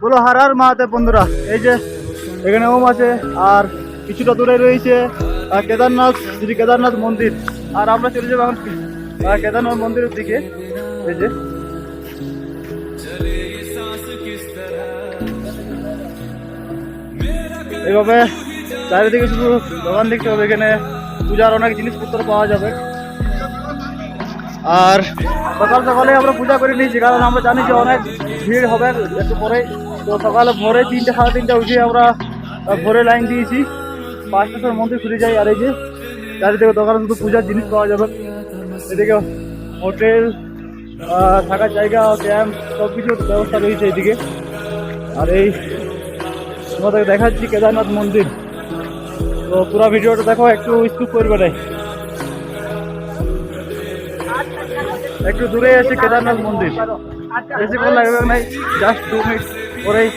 হার মহাদেব বন্ধুরা, এই যে এখানে ওম আছে, আর কিছুটা দূরে রয়েছে কেদারনাথ, শ্রী কেদারনাথ মন্দির। আর আমরা চলে যাব এখন কেদারনাথ মন্দিরের দিকে। এই যে। এইভাবে চারিদিকে শুধু দোকান দেখতে হবে, এখানে পূজার অনেক জিনিসপত্র পাওয়া যাবে। আর সকাল সকালে আমরা পূজা করে নিয়েছি, কারণ আমরা জানি যে অনেক ভিড় হবে একটু পরে। তো সকালে ভোরে তিনটে, সাড়ে তিনটে উঠে আমরা ভোরে লাইন দিয়েছি। পাঁচটার মন্দির খুলে যাই আর এই যে চারিদিকে দোকানে শুধু পূজার জিনিস পাওয়া যাবে। এদিকে হোটেল থাকার জায়গা ক্যাম্প সব কিছুর ব্যবস্থা রয়েছে এদিকে। আর এই তোমাদের দেখাচ্ছি কেদারনাথ মন্দির। তো পুরো ভিডিওটা দেখো, একটু স্কুপ করবে না একটু দূরে আছে কেদারনাথ মন্দির। বেশি বেশিক্ষণ লাগবে নাই জাস্ট দু মিনিট পরেই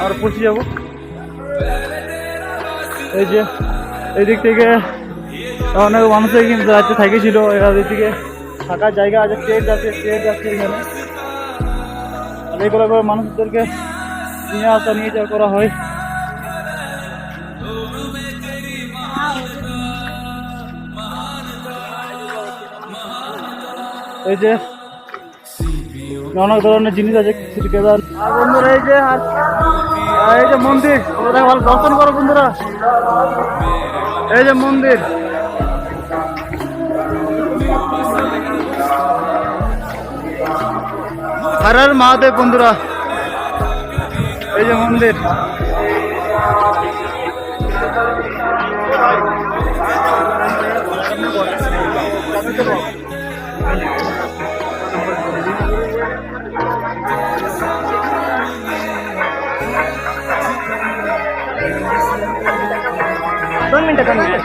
আমরা পৌঁছে যাব। এই যে এই দিক থেকে অনেক মানুষের কিন্তু রাজ্যে থেকেছিল এরা দিকে থাকার জায়গা আছে ট্রেন আছে ট্রেন আছে এখানে। আর এইগুলো করে মানুষদেরকে নিয়ে আসা, নিয়ে যাওয়া করা হয়। এই যে অনেক ধরনের জিনিস আছে কেদার আর বন্ধুরা, এই যে আর এই যে মন্দির ভালো দর্শন করো বন্ধুরা। এই যে মন্দির। হর হর মহাদেব বন্ধুরা। এই যে মন্দির। মিনিট এক মিনিট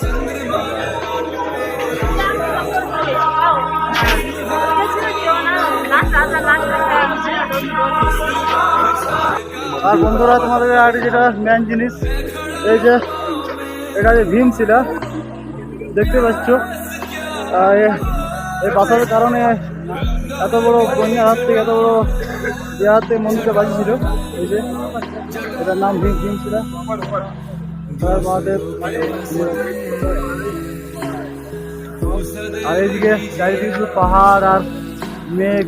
Tell me আর বন্ধুরা, তোমাদের আর যেটা মেন জিনিস, এই যে এটা যে ভীম শিলা দেখতে পাচ্ছ? এই পাথরের কারণে এত বড় বন্যার হাত থেকে এত বড় ইয়ে হাত থেকে মন্দিরটা বাঁচিয়েছিল এই যে, এটার নাম ভীম ভীম মহাদেব আর এইদিকে চারিদিকে শুধু পাহাড় আর মেঘ।